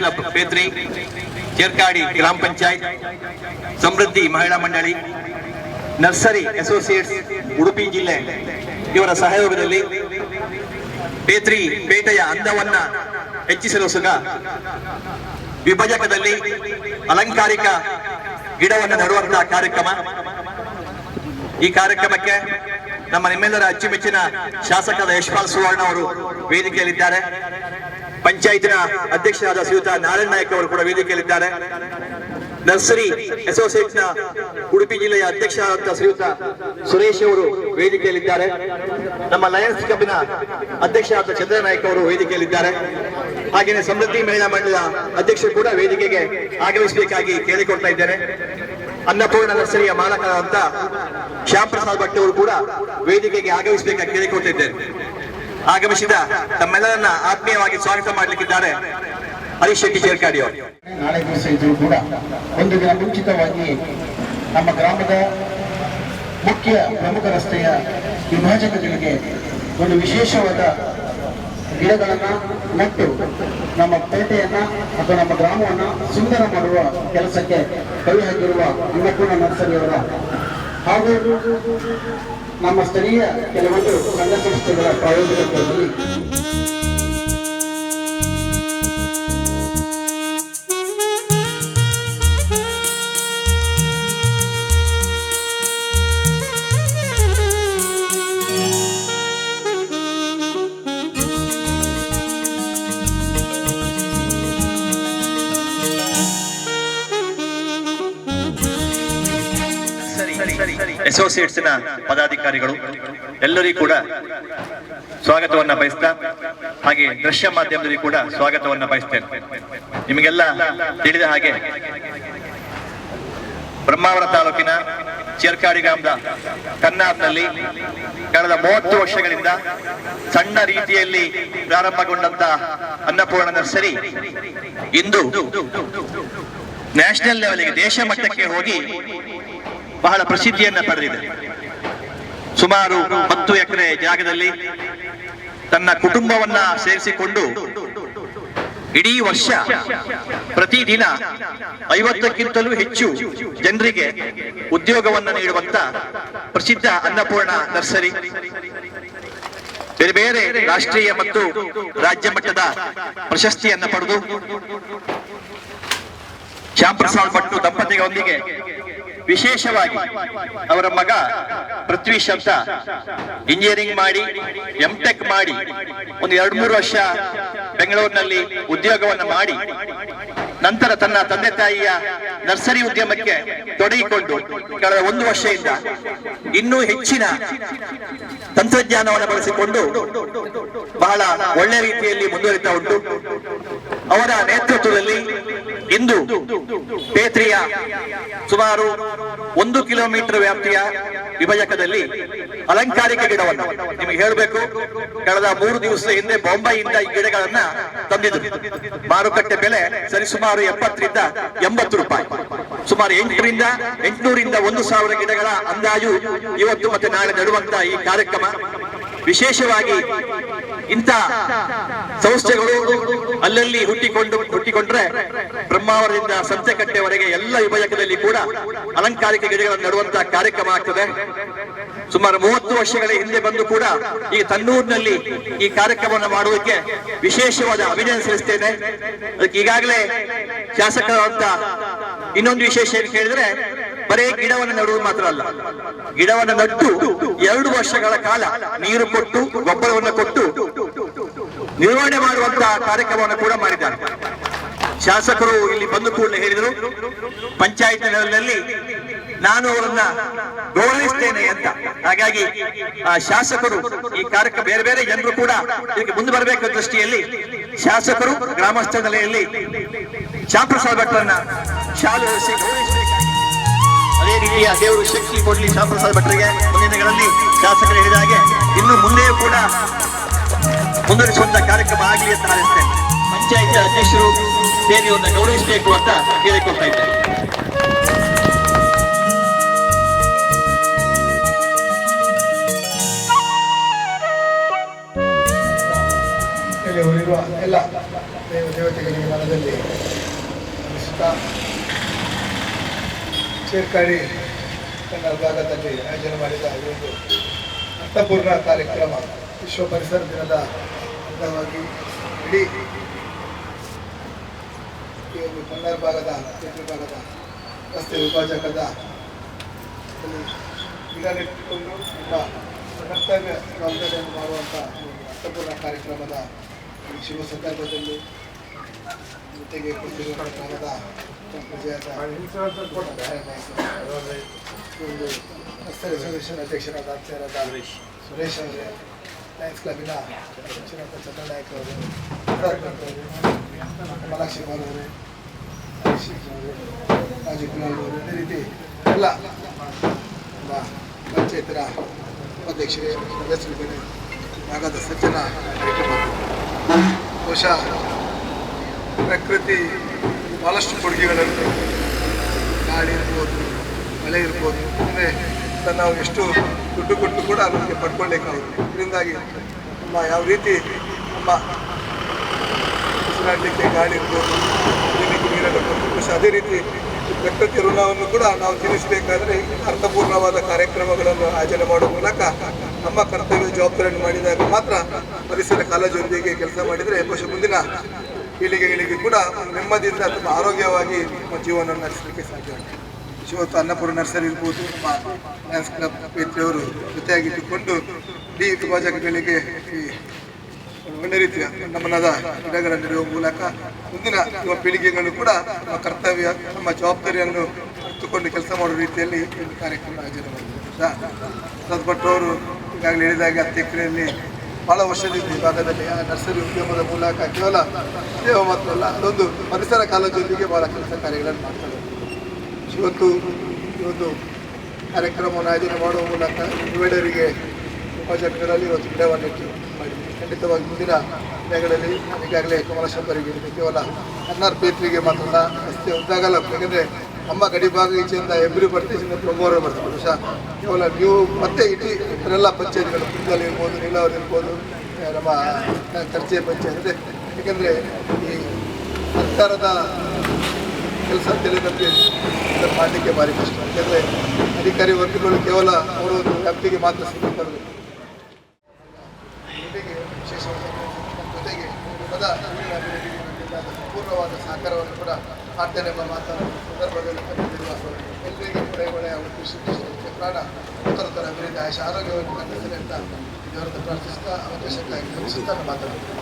Club Petri Cherkadi ಗ್ರಾಮ ಪಂಚಾಯತ್, ಸಮೃದ್ಧಿ ಮಹಿಳಾ ಮಂಡಳಿ, ನರ್ಸರಿ ಅಸೋಸಿಯೇಟ್ಸ್, ಉಡುಪಿ ಜಿಲ್ಲೆ ಇವರ ಸಹಯೋಗದಲ್ಲಿ ಪೇತ್ರಿ ಪೇಟೆಯ ಅಂದವನ್ನ ಹೆಚ್ಚಿಸಲು ಸುಗ ವಿಭಜಕದಲ್ಲಿ ಅಲಂಕಾರಿಕ ಗಿಡವನ್ನು ನೆಡುವಂತಹ ಕಾರ್ಯಕ್ರಮ. ಈ ಕಾರ್ಯಕ್ರಮಕ್ಕೆ ನಮ್ಮ ನಿಮ್ಮೆಲ್ಲರ ಅಚ್ಚುಮೆಚ್ಚಿನ ಶಾಸಕದ ಯಶ್ಪಾಲ್ ಸುವರ್ಣ ಅವರು ವೇದಿಕೆಯಲ್ಲಿದ್ದಾರೆ. ಪಂಚಾಯತಿನ ಅಧ್ಯಕ್ಷರಾದ ಶ್ರೀಯುತ ನಾರಾಯಣ ನಾಯಕ್ ಅವರು ಕೂಡ ವೇದಿಕೆಯಲ್ಲಿದ್ದಾರೆ. ನರ್ಸರಿ ಅಸೋಸಿಯೇಟ್ನ ಉಡುಪಿ ಜಿಲ್ಲೆಯ ಅಧ್ಯಕ್ಷರಾದ ಶ್ರೀಯುತ ಸುರೇಶ್ ಅವರು ವೇದಿಕೆಯಲ್ಲಿದ್ದಾರೆ. ನಮ್ಮ ಲಯನ್ಸ್ ಕಬ್ಬಿನ ಅಧ್ಯಕ್ಷರಾದ ಚಂದ್ರ ನಾಯಕ್ ಅವರು ವೇದಿಕೆಯಲ್ಲಿದ್ದಾರೆ. ಹಾಗೆಯೇ ಸಮೃದ್ಧಿ ಮಹಿಳಾ ಮಂಡಳ ಅಧ್ಯಕ್ಷರು ಕೂಡ ವೇದಿಕೆಗೆ ಆಗಮಿಸಬೇಕಾಗಿ ಕೇಳಿಕೊಳ್ತಾ ಇದ್ದೇನೆ. ಅನ್ನಪೂರ್ಣ ನರ್ಸರಿಯ ಮಾಲಕರಾದಂತ ಶ್ಯಾಮ್ ಪ್ರಸಾದ್ ಭಟ್ ಅವರು ಕೂಡ ವೇದಿಕೆಗೆ ಆಗಮಿಸಬೇಕಾಗಿ ಕೇಳಿಕೊಳ್ತಿದ್ದೇನೆ ಆಗಮಿಸಿದ ತಮ್ಮೆಲ್ಲರನ್ನ ಆತ್ಮೀಯವಾಗಿ ಸ್ವಾಗತ ಮಾಡಲಿಕ್ಕಿದ್ದಾರೆ. ಹರೀಶ್ ಶೆಟ್ಟಿ ಚೇರ್ಕಾಡಿ ಅವರು ನಾಳೆ ದಿವಸ ಇದ್ರು ಕೂಡ ಒಂದು ದಿನ ಮುಂಚಿತವಾಗಿ ನಮ್ಮ ಗ್ರಾಮದ ಮುಖ್ಯ ಪ್ರಮುಖ ರಸ್ತೆಯ ವಿಭಾಜಕಗಳಿಗೆ ಒಂದು ವಿಶೇಷವಾದ ಗಿಡಗಳನ್ನ ನೆಟ್ಟು ನಮ್ಮ ಪೇಟೆಯನ್ನ ಅಥವಾ ನಮ್ಮ ಗ್ರಾಮವನ್ನ ಸುಂದರ ಮಾಡುವ ಕೆಲಸಕ್ಕೆ ಕೈ ಹಾಕಿರುವ ಅನ್ನಪೂರ್ಣ ನರ್ಸರಿಯವರ ಹಾಗೂ ನಮ್ಮ ಸ್ಥಳೀಯ ಕೆಲವೊಂದು ಸಂಘ ಸಂಸ್ಥೆಗಳ ಪ್ರಾಯೋಜಕತ್ವದಲ್ಲಿ ಅಸೋಸಿಯೇಟ್ಸ್ನ ಪದಾಧಿಕಾರಿಗಳು, ಎಲ್ಲರಿಗೂ ಕೂಡ ಸ್ವಾಗತವನ್ನ ಬಯಸ್ತಾ, ಹಾಗೆ ದೃಶ್ಯ ಮಾಧ್ಯಮದಲ್ಲಿ ಕೂಡ ಸ್ವಾಗತವನ್ನ ಬಯಸ್ತೇನೆ. ನಿಮಗೆಲ್ಲ ತಿಳಿದ ಹಾಗೆ ಬ್ರಹ್ಮಾವರ ತಾಲೂಕಿನ ಚೇರ್ಕಾಡಿ ಗ್ರಾಮದ ಕನ್ನಾರ್ನಲ್ಲಿ ಕಳೆದ ಮೂವತ್ತು ವರ್ಷಗಳಿಂದ ಸಣ್ಣ ರೀತಿಯಲ್ಲಿ ಪ್ರಾರಂಭಗೊಂಡಂತ ಅನ್ನಪೂರ್ಣ ನರ್ಸರಿ ಇಂದು ನ್ಯಾಷನಲ್ ಲೆವೆಲ್ಗೆ ದೇಶ ಮಟ್ಟಕ್ಕೆ ಹೋಗಿ ಬಹಳ ಪ್ರಸಿದ್ಧಿಯನ್ನ ಪಡೆದಿದೆ. ಸುಮಾರು ಹತ್ತು ಎಕರೆ ಜಾಗದಲ್ಲಿ ತನ್ನ ಕುಟುಂಬವನ್ನ ಸೇರಿಸಿಕೊಂಡು ಇಡೀ ವರ್ಷ ಪ್ರತಿದಿನ ಐವತ್ತಕ್ಕಿಂತಲೂ ಹೆಚ್ಚು ಜನರಿಗೆ ಉದ್ಯೋಗವನ್ನ ನೀಡುವಂತ ಪ್ರಸಿದ್ಧ ಅನ್ನಪೂರ್ಣ ನರ್ಸರಿ. ಬೇರೆ ಬೇರೆ ರಾಷ್ಟ್ರೀಯ ಮತ್ತು ರಾಜ್ಯ ಮಟ್ಟದ ಪ್ರಶಸ್ತಿಯನ್ನ ಪಡೆದು, ಶ್ಯಾಮ್ ಪ್ರಸಾದ್ ಭಟ್ಟು ದಂಪತಿಗಳೊಂದಿಗೆ ವಿಶೇಷವಾಗಿ ಅವರ ಮಗ ಪೃಥ್ವಿ ಶಬ್ದ ಇಂಜಿನಿಯರಿಂಗ್ ಮಾಡಿ ಎಂ ಟೆಕ್ ಮಾಡಿ, ಒಂದು ಎರಡು ಮೂರು ವರ್ಷ ಬೆಂಗಳೂರಿನಲ್ಲಿ ಉದ್ಯೋಗವನ್ನು ಮಾಡಿ, ನಂತರ ತನ್ನ ತಂದೆ ತಾಯಿಯ ನರ್ಸರಿ ಉದ್ಯಮಕ್ಕೆ ತೊಡಗಿಕೊಂಡು ಕಳೆದ ಒಂದು ವರ್ಷದಿಂದ ಇನ್ನೂ ಹೆಚ್ಚಿನ ತಂತ್ರಜ್ಞಾನವನ್ನು ಬಳಸಿಕೊಂಡು ಬಹಳ ಒಳ್ಳೆ ರೀತಿಯಲ್ಲಿ ಮುಂದುವರಿತಾ ಉಂಟು. ಅವರ ನೇತೃತ್ವದಲ್ಲಿ ಇಂದು ಪೇತ್ರಿಯ ಸುಮಾರು ಒಂದು ಕಿಲೋಮೀಟರ್ ವ್ಯಾಪ್ತಿಯ ವಿಭಜಕದಲ್ಲಿ ಅಲಂಕಾರಿಕ ಗಿಡವನ್ನು ನಿಮಗೆ ಹೇಳಬೇಕು. ಕಳೆದ ಮೂರು ದಿವಸದ ಹಿಂದೆ ಬೊಂಬೈಯಿಂದ ಈ ಗಿಡಗಳನ್ನ ತಂದಿದ್ರು. ಮಾರುಕಟ್ಟೆ ಬೆಲೆ ಸರಿಸುಮಾರು ಎಪ್ಪತ್ತರಿಂದ ಎಂಬತ್ತು ರೂಪಾಯಿ. ಸುಮಾರು ಎಂಟರಿಂದ ಎಂಟುನೂರಿಂದ ಒಂದು ಸಾವಿರ ಗಿಡಗಳ ಅಂದಾಜು ಇವತ್ತು ಮತ್ತೆ ನಾಳೆ ನಡುವಂತ ಈ ಕಾರ್ಯಕ್ರಮ. ವಿಶೇಷವಾಗಿ ಇಂಥ ಸಂಸ್ಥೆಗಳು ಅಲ್ಲಲ್ಲಿ ಹುಟ್ಟಿಕೊಂಡು ಹುಟ್ಟಿಕೊಂಡ್ರೆ ಬ್ರಹ್ಮಾವರದಿಂದ ಸಂತೆಕಟ್ಟೆವರೆಗೆ ಎಲ್ಲ ವಿಭಜಕದಲ್ಲಿ ಕೂಡ ಅಲಂಕಾರಿಕ ಗಿಡಗಳನ್ನು ನಡುವಂತಹ ಕಾರ್ಯಕ್ರಮ ಆಗ್ತದೆ. ಸುಮಾರು ಮೂವತ್ತು ವರ್ಷಗಳ ಹಿಂದೆ ಬಂದು ಕೂಡ ಈ ತನ್ನೂರಿನಲ್ಲಿ ಈ ಕಾರ್ಯಕ್ರಮವನ್ನು ಮಾಡುವುದಕ್ಕೆ ವಿಶೇಷವಾದ ಅಭಿನಂದನೆ ಸಲ್ಲಿಸ್ತೇನೆ. ಅದಕ್ಕೆ ಈಗಾಗಲೇ ಶಾಸಕರಾದಂತ ಇನ್ನೊಂದು ವಿಶೇಷ ಏನು ಕೇಳಿದ್ರೆ ಬರೇ ಗಿಡವನ್ನು ನೆಡುವುದು ಮಾತ್ರ ಅಲ್ಲ. ಗಿಡವನ್ನು ನಟ್ಟು ಎರಡು ವರ್ಷಗಳ ಕಾಲ ನೀರು ಕೊಟ್ಟು, ಗೊಬ್ಬರವನ್ನು ಕೊಟ್ಟು ನಿರ್ವಹಣೆ ಮಾಡುವಂತಹ ಕಾರ್ಯಕ್ರಮವನ್ನು ಕೂಡ ಮಾಡಿದ್ದಾರೆ. ಶಾಸಕರು ಇಲ್ಲಿ ಬಂದು ಕೂಡಲೇ ಹೇಳಿದರು, ಪಂಚಾಯತ್ ಲೆವೆಲ್ನಲ್ಲಿ ನಾನು ಅವರನ್ನ ಗೌರವಿಸ್ತೇನೆ ಅಂತ. ಹಾಗಾಗಿ ಆ ಶಾಸಕರು, ಈ ಕಾರ್ಯಕ್ರಮ ಬೇರೆ ಬೇರೆ ಜನರು ಕೂಡ ಇದಕ್ಕೆ ಮುಂದೆ ಬರಬೇಕು ದೃಷ್ಟಿಯಲ್ಲಿ ಶಾಸಕರು ಗ್ರಾಮಸ್ಥ ನೆಲೆಯಲ್ಲಿ ಶಾಪ್ರಸಾದ ಭಟ್ರನ್ನ ಶಾಲೆ ಅದೇ ರೀತಿಯ ದೇವರು ಶಕ್ತಿ ಕೊಡ್ಲಿ ಶಾಮಪ್ರಸಾದ್ ಭಟ್ರಿಗೆ. ಮುಂದಿನ ದಿನಗಳಲ್ಲಿ ಶಾಸಕರು ಹೇಳಿದ ಹಾಗೆ ಇನ್ನು ಮುಂದೆಯೂ ಕೂಡ ಮುಂದುವರಿಸುವಂತ ಕಾರ್ಯಕ್ರಮ ಆಗಲಿ ಅಂತ ಹಾರೈಸ್ತೇನೆ ಪಂಚಾಯತ್ ಅಧ್ಯಕ್ಷರು ಸೇರಿ ಅವ್ರನ್ನ ಗೌರವಿಸಬೇಕು ಅಂತ ಹೇಳಿಕೊಳ್ತಾ ಇದ್ದೇನೆ. ಎಲ್ಲ ದೇವ ದೇವತೆಗಳಿಗೆ ಮನದಲ್ಲಿ ಚೇರ್ಕಾಡಿ ತನ್ನ ವಿಭಾಗದಲ್ಲಿ ಆಯೋಜನೆ ಮಾಡಿದ ಒಂದು ಅರ್ಥಪೂರ್ಣ ಕಾರ್ಯಕ್ರಮ. ವಿಶ್ವ ಪರಿಸರ ದಿನದ ಅಂಗವಾಗಿ ಇಡೀ ಈ ಒಂದು ಕನ್ನಡ ಭಾಗದ, ಕೇಂದ್ರ ಭಾಗದ ರಸ್ತೆ ವಿಭಾಜಕದ ಅಲ್ಲಿ ಗಿಡ ನೆಟ್ಟುಕೊಂಡು ನಮ್ಮ ಕರ್ತವ್ಯ ಜವಾಬ್ದಾರಿಯನ್ನು ಮಾಡುವಂಥ ಅರ್ಥಪೂರ್ಣ ಕಾರ್ಯಕ್ರಮದ ಶುಭ ಸಂದರ್ಭದಲ್ಲಿ ಜೊತೆಗೆ ಗ್ರಾಮದ ಒಂದು ರಸ್ತೆ ರಿಸರ್ವೇಷನ್ ಅಧ್ಯಕ್ಷರಾದ ಅಧ್ಯಕ್ಷರಾದ ಸುರೇಶ್ ಅವರೇ ಲಯನ್ಸ್ ಕ್ಲಬ್ಬಿನ ಅಧ್ಯಕ್ಷರಾದ ಚಂದ್ರನಾಯಕ್ ಅವರು ಮಲಾಕ್ಷಿ ಬಾಲ್ ಅವರೇ ರಾಜು ಕುಮಾರ್ ಅವರು ಅದೇ ರೀತಿ ಎಲ್ಲ ನಮ್ಮ ಪಂಚಾಯತ್ನ ಉಪಾಧ್ಯಕ್ಷರೇ ಸದಸ್ಯರುಗಳೇ ಭಾಗದ ಸಜ್ಜನ ಬಹುಶಃ ಪ್ರಕೃತಿ ಭಾಳಷ್ಟು ಕೊಡುಗೆಗಳನ್ನು ಗಾಳಿ ಇರ್ಬೋದು, ಮಳೆ ಇರ್ಬೋದು, ಅಂದರೆ ನಾವು ಎಷ್ಟು ದುಡ್ಡು ಕೊಟ್ಟು ಕೂಡ ನಮಗೆ ಪಡ್ಕೊಳ್ಳಿಕ್ಕಾಗುತ್ತೆ ಇದರಿಂದಾಗಿ ನಮ್ಮ ಯಾವ ರೀತಿ ನಮ್ಮ ಉಸಿರಾಡಲಿಕ್ಕೆ ಗಾಳಿ ಇರ್ಬೋದು ಕುಡಿಲಿಕ್ಕೆ ನೀರನ್ನು ಕೊಟ್ಟು ಅದೇ ರೀತಿ ಪ್ರಕೃತಿ ಋಣವನ್ನು ಕೂಡ ನಾವು ತಿಳಿಸಬೇಕಾದ್ರೆ ಅರ್ಥಪೂರ್ಣವಾದ ಕಾರ್ಯಕ್ರಮಗಳನ್ನು ಆಯೋಜನೆ ಮಾಡುವ ಮೂಲಕ ನಮ್ಮ ಕರ್ತವ್ಯ ಜವಾಬ್ದಾರಿಯನ್ನು ಮಾಡಿದಾಗ ಮಾತ್ರ ಪರಿಸರ ಕಾಲೇಜೊಂದಿಗೆ ಕೆಲಸ ಮಾಡಿದರೆ ಬಹುಶಃ ಮುಂದಿನ ಪೀಳಿಗೆಗಳಿಗೆ ಕೂಡ ನೆಮ್ಮದಿಯಿಂದ ತುಂಬ ಆರೋಗ್ಯವಾಗಿ ನಮ್ಮ ಜೀವನ ನಡೆಸಲಿಕ್ಕೆ ಸಾಧ್ಯ ಇವತ್ತು ಅನ್ನಪೂರ್ಣ ನರ್ಸರಿ ಇರ್ಬೋದು ನಮ್ಮ ಡ್ಯಾನ್ಸ್ ಕ್ಲಬ್ ಪೇತ್ರಿಯವರು ಜೊತೆಯಾಗಿಟ್ಟುಕೊಂಡು ಇಡೀ ಯುವಜಗಳಿಗೆ ಈ ಒಳ್ಳೆ ರೀತಿಯ ನಮ್ಮನದ ಗಿಡಗಳನ್ನು ನೆಡುವ ಮೂಲಕ ಮುಂದಿನ ಯುವ ಪೀಳಿಗೆಗಳು ಕೂಡ ನಮ್ಮ ಕರ್ತವ್ಯ, ನಮ್ಮ ಜವಾಬ್ದಾರಿಯನ್ನು ಹೊತ್ತುಕೊಂಡು ಕೆಲಸ ಮಾಡುವ ರೀತಿಯಲ್ಲಿ ಒಂದು ಕಾರ್ಯಕ್ರಮ ಆಯೋಜನೆ ಮಾಡಿದ್ದಾರೆ. ಅವರು ಈಗಾಗಲೇ ಹೇಳಿದಾಗ ಹತ್ತು ಎಕರೆಯಲ್ಲಿ ಬಹಳ ವರ್ಷದಿಂದ ಈ ಭಾಗದಲ್ಲಿ ನರ್ಸರಿ ಉದ್ಯಮದ ಮೂಲಕ ಕೇವಲ ದೇವ ಮಾತ್ರವಲ್ಲ, ಅದೊಂದು ಪರಿಸರ ಕಾಲೇಜೊಂದಿಗೆ ಬಹಳ ಕೆಲಸ ಕಾರ್ಯಗಳನ್ನು ಮಾಡ್ತಾರೆ. ಇವತ್ತು ಈ ಒಂದು ಕಾರ್ಯಕ್ರಮವನ್ನು ಆಯೋಜನೆ ಮಾಡುವ ಮೂಲಕ ಯುವಡರಿಗೆ ಪ್ರಾಜೆಕ್ಟ್ಗಳಲ್ಲಿ ಇವತ್ತು ಗಿಡವನ್ನು ಮಾಡಿದ್ದೀವಿ ಖಂಡಿತವಾಗಿ ಮುಂದಿನ ದಿನಗಳಲ್ಲಿ ಈಗಾಗಲೇ ಕಮಲಶಂಬರಿಗೆ ಕೇವಲ ಕೇವಲ ಅನ್ನಾರ್ ಪೇತ್ರಿಗೆ ಮಾತ್ರ ರಸ್ತೆ ಉದ್ದಾಗಲ್ಲ ಯಾಕಂದರೆ ನಮ್ಮ ಗಡಿ ಭಾಗ ಈಚೆಯಿಂದ ಎಬ್ರಿ ಬರ್ತೀವಿ ಪ್ರಮೋರ ಬರ್ತೀವಿ ಬಹುಶಃ ಕೇವಲ ನೀವು ಮತ್ತೆ ಇಡೀ ಇವರೆಲ್ಲ ಪಂಚಾಯತ್ಗಳು ಕುಂದಲ್ ಇರ್ಬೋದು, ನೀಲಾವರಿ ಇರ್ಬೋದು ನಮ್ಮ ಚರ್ಚೆ ಪಂಚಾಯತ್ ಇದೆ. ಯಾಕಂದರೆ ಈ ಸರ್ಕಾರದ ಕೆಲಸ ತಿಳಿದಂತೆ ಮಾಡಲಿಕ್ಕೆ ಭಾರಿ ಕಷ್ಟ. ಯಾಕೆಂದರೆ ಅಧಿಕಾರಿ ವರ್ಗಗಳು ಕೇವಲ ಅವರು ವ್ಯಾಪ್ತಿಗೆ ಮಾತ್ರ ಸಿಗುತ್ತೆ ಜೊತೆಗೆ ವಿಶೇಷವಾಗಿ ಜೊತೆಗೆ ಅಭಿವೃದ್ಧಿ ನಮ್ಮಿಂದ ಸಂಪೂರ್ಣವಾದ ಸಹಕಾರವನ್ನು ಕೂಡ ಮಾಡ್ತೇನೆ ಎಂಬ ಮಾತನ್ನು ಸಂದರ್ಭದಲ್ಲಿ ಎಲ್ಲರಿಗೆ ಕೂಡ ಒಳ್ಳೆಯ ಒಂದು ಕೃಷಿ ಪ್ರಾಣ ಉತ್ತರೋತ್ತರ ಅಭಿವೃದ್ಧಿ ಆಯುಷ ಆರೋಗ್ಯವನ್ನು ಕಂಡಿದ್ದೇನೆ ಅಂತ ದೇವರನ್ನು ಪ್ರಾರ್ಥಿಸ್ತಾ ಅವಕಾಶಕ್ಕಾಗಿ ಧರಿಸುತ್ತಾ ಮಾತನಾಡುತ್ತೇನೆ.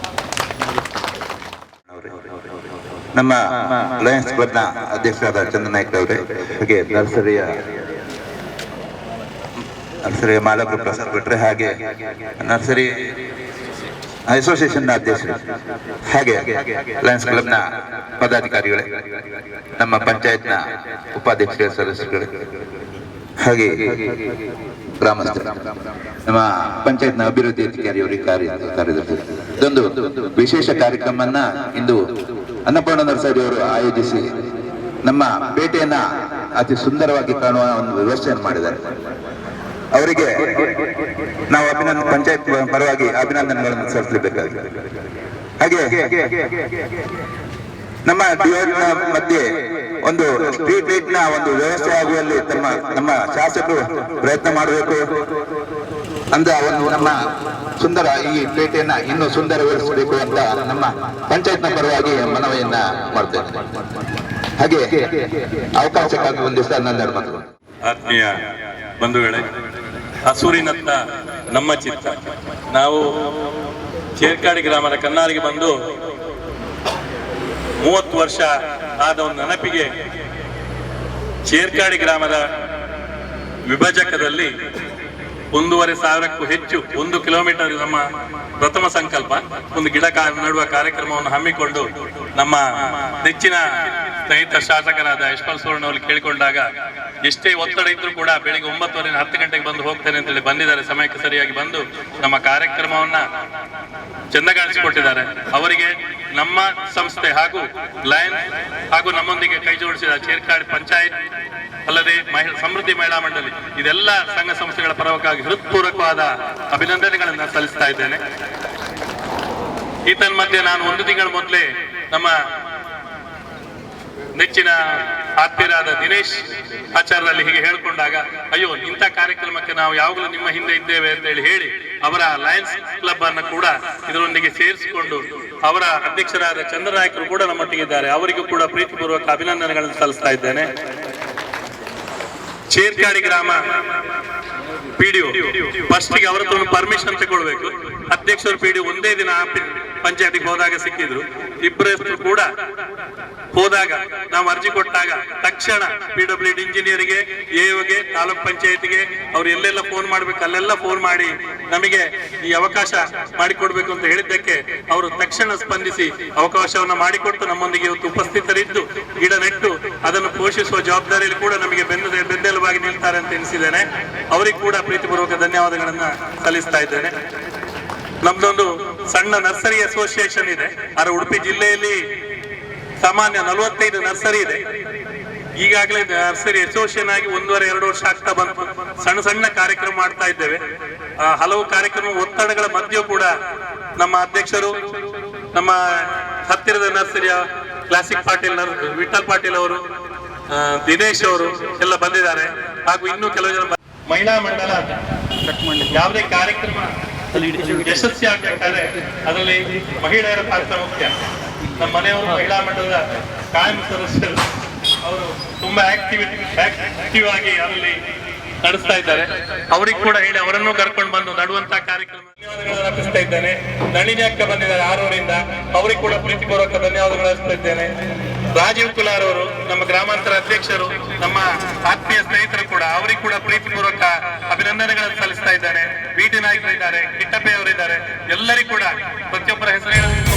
ನಮ್ಮ ಲಯನ್ಸ್ ಕ್ಲಬ್ನ ಅಧ್ಯಕ್ಷರಾದ ಚಂದ್ರನಾಯ್ಕ ಅವರೇ, ಹಾಗೆ ನರ್ಸರಿಯ ನರ್ಸರಿಯ ಮಾಲಕರು ಪ್ರಸಾದ್ ಭಟ್ರೆ ಹಾಗೆ ನರ್ಸರಿ ಅಸೋಸಿಯೇಷನ್ನ ಅಧ್ಯಕ್ಷರು. ಹಾಗೆ ಲಯನ್ಸ್ ಕ್ಲಬ್ನ ಪದಾಧಿಕಾರಿಗಳೇ, ನಮ್ಮ ಪಂಚಾಯತ್ನ ಉಪಾಧ್ಯಕ್ಷರ, ಸದಸ್ಯರುಗಳೇ. ಹಾಗೆ ಗ್ರಾಮಸ್ಥರು. ನಮ್ಮ ಪಂಚಾಯತ್ನ ಅಭಿವೃದ್ಧಿ ಅಧಿಕಾರಿಯವರಿಗೆ ಕಾರ್ಯ, ಕಾರ್ಯದರ್ಶಿ. ಇದೊಂದು ವಿಶೇಷ ಕಾರ್ಯಕ್ರಮವನ್ನ ಇಂದು ಅನ್ನಪೂರ್ಣ ನರ್ಸರಿ ಅವರು ಆಯೋಜಿಸಿ ನಮ್ಮ ಪೇಟೆಯನ್ನ ಅತಿ ಸುಂದರವಾಗಿ ಕಾಣುವ ಒಂದು ವ್ಯವಸ್ಥೆಯನ್ನು ಮಾಡಿದ್ದಾರೆ. ಅವರಿಗೆ ನಾವು ಅಭಿನಂದನೆ ಪಂಚಾಯತ್ ಪರವಾಗಿ ಅಭಿನಂದನೆಗಳನ್ನು ಸಲ್ಲಿಸಬೇಕಾಗಿದೆ. ಹಾಗೆ ನಮ್ಮ ಡಿಯೋಟ್ ಮಧ್ಯೆ ಒಂದು ಸ್ಟ್ರೀಟ್ ಲೈಟ್ನ ಒಂದು ವ್ಯವಸ್ಥೆ ಆಗುವಲ್ಲಿ ತಮ್ಮ ನಮ್ಮ ಶಾಸಕರು ಪ್ರಯತ್ನ ಮಾಡಬೇಕು. ಅಂತ ಒಂದು ನಮ್ಮ ಸುಂದರ ಈ ಪೇಟೆಯನ್ನ ಇನ್ನೂ ಸುಂದರಗೊಳಿಸಬೇಕು ಅಂತ ನಮ್ಮ ಪಂಚಾಯತ್ನ ಪರವಾಗಿ ಮನವಿಯನ್ನ ಮಾಡ್ತೇನೆ. ಹಾಗೆ ಅವಕಾಶಕ್ಕಾಗಿ ಒಂದು ಮಾತುಗಳು ಆತ್ಮೀಯ ಬಂಧುಗಳೇ, ಹಸೂರಿನತ್ತ ನಮ್ಮ ಚಿತ್ತ. ನಾವು ಚೇರ್ಕಾಡಿ ಗ್ರಾಮದ ಕನ್ನಾರಿಗೆ ಬಂದು ಮೂವತ್ತು ವರ್ಷ ಆದ ಒಂದು ನೆನಪಿಗೆ ಚೇರ್ಕಾಡಿ ಗ್ರಾಮದ ವಿಭಜಕದಲ್ಲಿ ಒಂದೂವರೆ ಸಾವಿರಕ್ಕೂ ಹೆಚ್ಚು ಒಂದು ಕಿಲೋಮೀಟರ್ ನಮ್ಮ ಪ್ರಥಮ ಸಂಕಲ್ಪ, ಒಂದು ಗಿಡ ನೆಡುವ ಕಾರ್ಯಕ್ರಮವನ್ನು ಹಮ್ಮಿಕೊಂಡು ನಮ್ಮ ನೆಚ್ಚಿನ ಸ್ನೇಹಿತ ಶಾಸಕರಾದ ಯಶ್ಪಾಲ್ ಸುವರ್ಣ ಅವರು ಕೇಳಿಕೊಂಡಾಗ, ಎಷ್ಟೇ ಒತ್ತಡ ಇದ್ರೂ ಕೂಡ ಬೆಳಿಗ್ಗೆ ಒಂಬತ್ತುವರೆ ಹತ್ತು ಗಂಟೆಗೆ ಬಂದು ಹೋಗ್ತೇನೆ ಅಂತೇಳಿ ಬಂದಿದ್ದಾರೆ. ಸಮಯಕ್ಕೆ ಸರಿಯಾಗಿ ಬಂದು ನಮ್ಮ ಕಾರ್ಯಕ್ರಮವನ್ನ ಚಂದಗಾಣಿಸಿಕೊಟ್ಟಿದ್ದಾರೆ ಅವರಿಗೆ ನಮ್ಮ ಸಂಸ್ಥೆ ಹಾಗೂ ಲಯನ್ಸ್ ಹಾಗೂ ನಮ್ಮೊಂದಿಗೆ ಕೈ ಜೋಡಿಸಿದ ಚೇರ್ಕಾಡಿ ಪಂಚಾಯತ್, ಅಲ್ಲದೆ ಸಮೃದ್ಧಿ ಮಹಿಳಾ ಮಂಡಳಿ, ಇದೆಲ್ಲ ಸಂಘ ಸಂಸ್ಥೆಗಳ ಪರವಾಗಿ ಹೃತ್ಪೂರ್ವಕವಾದ ಅಭಿನಂದನೆಗಳನ್ನು ಸಲ್ಲಿಸ್ತಾ ಇದ್ದೇನೆ. ಈತನ ಮಧ್ಯೆ ನಾನು ಒಂದು ತಿಂಗಳ ಮೊದಲೇ ನಮ್ಮ ನೆಚ್ಚಿನ ಆತ್ಮೀಯರಾದ ದಿನೇಶ್ ಆಚಾರದಲ್ಲಿ ಹೀಗೆ ಹೇಳ್ಕೊಂಡಾಗ, ಅಯ್ಯೋ, ಇಂಥ ಕಾರ್ಯಕ್ರಮಕ್ಕೆ ನಾವು ಯಾವಾಗಲೂ ನಿಮ್ಮ ಹಿಂದೆ ಇದ್ದೇವೆ ಅಂತ ಹೇಳಿ ಹೇಳಿ ಅವರ ಲಯನ್ಸ್ ಕ್ಲಬ್ ಅನ್ನು ಕೂಡ ಇದರೊಂದಿಗೆ ಸೇರಿಸಿಕೊಂಡು ಅವರ ಅಧ್ಯಕ್ಷರಾದ ಚಂದ್ರನಾಯಕರು ಕೂಡ ನಮ್ಮೊಟ್ಟಿಗಿದ್ದಾರೆ. ಅವರಿಗೂ ಕೂಡ ಪ್ರೀತಿಪೂರ್ವಕ ಅಭಿನಂದನೆಗಳನ್ನು ಸಲ್ಲಿಸ್ತಾ ಇದ್ದೇನೆ. ಚೇರ್ಕಾಡಿ ಗ್ರಾಮ ಪಿಡಿಒ ಫಸ್ಟಿಗೆ ಅವರ ಹತ್ರ ಪರ್ಮಿಷನ್ ತಗೊಳ್ಬೇಕು. ಅಧ್ಯಕ್ಷರು ಪಿಡಿಒ ಒಂದೇ ದಿನ ಪಂಚಾಯತಿಗೆ ಹೋದಾಗ ಸಿಕ್ಕಿದ್ರು. ಇಬ್ಬರ ಕೂಡ ಹೋದಾಗ ನಾವು ಅರ್ಜಿ ಕೊಟ್ಟಾಗ ತಕ್ಷಣ ಪಿ ಡಬ್ಲ್ಯೂ ಡಿ ಇಂಜಿನಿಯರ್ಗೆ ಎಒಗೆ ತಾಲೂಕ್ ಪಂಚಾಯತಿಗೆ ಅವ್ರು ಎಲ್ಲೆಲ್ಲ ಫೋನ್ ಮಾಡ್ಬೇಕು, ಅಲ್ಲೆಲ್ಲ ಫೋನ್ ಮಾಡಿ ನಮಗೆ ಈ ಅವಕಾಶ ಮಾಡಿಕೊಡ್ಬೇಕು ಅಂತ ಹೇಳಿದ್ದಕ್ಕೆ ಅವರು ತಕ್ಷಣ ಸ್ಪಂದಿಸಿ ಅವಕಾಶವನ್ನ ಮಾಡಿಕೊಟ್ಟು ನಮ್ಮೊಂದಿಗೆ ಇವತ್ತು ಉಪಸ್ಥಿತರಿದ್ದು, ಗಿಡ ನೆಟ್ಟು ಅದನ್ನು ಪೋಷಿಸುವ ಜವಾಬ್ದಾರಿಯಲ್ಲಿ ಕೂಡ ನಮಗೆ ಬೆನ್ನು ಬೆನ್ನೆಲುವಾಗಿ ನಿಲ್ತಾರೆ ಅಂತ ಎನಿಸಿದ್ದೇನೆ ಅವರಿಗೆ ಕೂಡ ಪ್ರೀತಿಪೂರ್ವಕ ಧನ್ಯವಾದಗಳನ್ನ ಸಲ್ಲಿಸ್ತಾ ಇದ್ದೇನೆ. ನಮ್ದೊಂದು ಸಣ್ಣ ನರ್ಸರಿ ಅಸೋಸಿಯೇಷನ್ ಇದೆ. ಅದರ ಉಡುಪಿ ಜಿಲ್ಲೆಯಲ್ಲಿ ಸಾಮಾನ್ಯ ನಲವತ್ತೈದು ನರ್ಸರಿ ಇದೆ. ಈಗಾಗಲೇ ನರ್ಸರಿ ಅಸೋಸಿಯೇಷನ್ ಆಗಿ ಒಂದೂವರೆ ಎರಡು ವರ್ಷ ಆಗ್ತಾ ಬಂತು. ಸಣ್ಣ ಸಣ್ಣ ಕಾರ್ಯಕ್ರಮ ಮಾಡ್ತಾ ಇದ್ದೇವೆ. ಹಲವು ಕಾರ್ಯಕ್ರಮ ಒತ್ತಡಗಳ ಮಧ್ಯೆ ಕೂಡ ನಮ್ಮ ಅಧ್ಯಕ್ಷರು ನಮ್ಮ ಹತ್ತಿರದ ನರ್ಸರಿಯ ಕ್ಲಾಸಿಕ್ ಪಾಟೀಲ್ ನರ್- ವಿಠಲ್ ಪಾಟೀಲ್ ಅವರು ದಿನೇಶ್ ಅವರು ಎಲ್ಲ ಬಂದಿದ್ದಾರೆ. ಹಾಗೂ ಇನ್ನೂ ಕೆಲವು ಜನ ಮಹಿಳಾ ಮಂಡಲ. ಯಾವುದೇ ಕಾರ್ಯಕ್ರಮ ಯಶಸ್ವಿ ಆಗ್ಬೇಕಾದ್ರೆ ಅದರಲ್ಲಿ ಮಹಿಳೆಯರ ಪಾತ್ರ ಮುಖ್ಯ. ನಮ್ಮ ಮನೆಯವರು ಮಹಿಳಾ ಮಂಡಲದ ಕಾಯಂ ಸದಸ್ಯರು. ಅವರು ತುಂಬಾ ಆಕ್ಟಿವ್ ಆಕ್ಟಿವ್ ಆಗಿ ಅಲ್ಲಿ ನಡೆಸ್ತಾ ಇದ್ದಾರೆ. ಅವ್ರಿಗೆ ಕೂಡ ಹೇಳಿ, ಅವರನ್ನು ಕರ್ಕೊಂಡು ಬಂದು ನಡುವಂತ ಕಾರ್ಯಕ್ರಮ ಧನ್ಯವಾದಗಳನ್ನು ಅರ್ಪಿಸ್ತಾ ಇದ್ದೇನೆ. ನಳಿನಿ ಅಕ್ಕ ಬಂದಿದ್ದಾರೆ? ಆರೂರಿಂದ. ಅವ್ರಿಗೆ ಕೂಡ ಪ್ರೀತಿಪೂರ್ವಕ ಧನ್ಯವಾದಗಳು ಅರ್ಪಿಸ್ತಾ ಇದ್ದೇನೆ. ರಾಜೀವ್ ಕುಲಾರ್ ಅವರು, ನಮ್ಮ ಗ್ರಾಮಾಂತರ ಅಧ್ಯಕ್ಷರು, ನಮ್ಮ ಆತ್ಮೀಯ ಸ್ನೇಹಿತರು ಕೂಡ, ಅವರಿಗೆ ಕೂಡ ಪ್ರೀತಿಪೂರ್ವಕ ಅಭಿನಂದನೆಗಳನ್ನು ಸಲ್ಲಿಸ್ತಾ ಇದ್ದಾರೆ. ಬಿ ಟಿ ನಾಯ್ಕರು ಇದ್ದಾರೆ, ಕಿಟ್ಟಪ್ಪೆ ಅವರಿದ್ದಾರೆ ಎಲ್ಲರಿಗೂ ಕೂಡ ಪ್ರತಿಯೊಬ್ಬರ ಹೆಸರು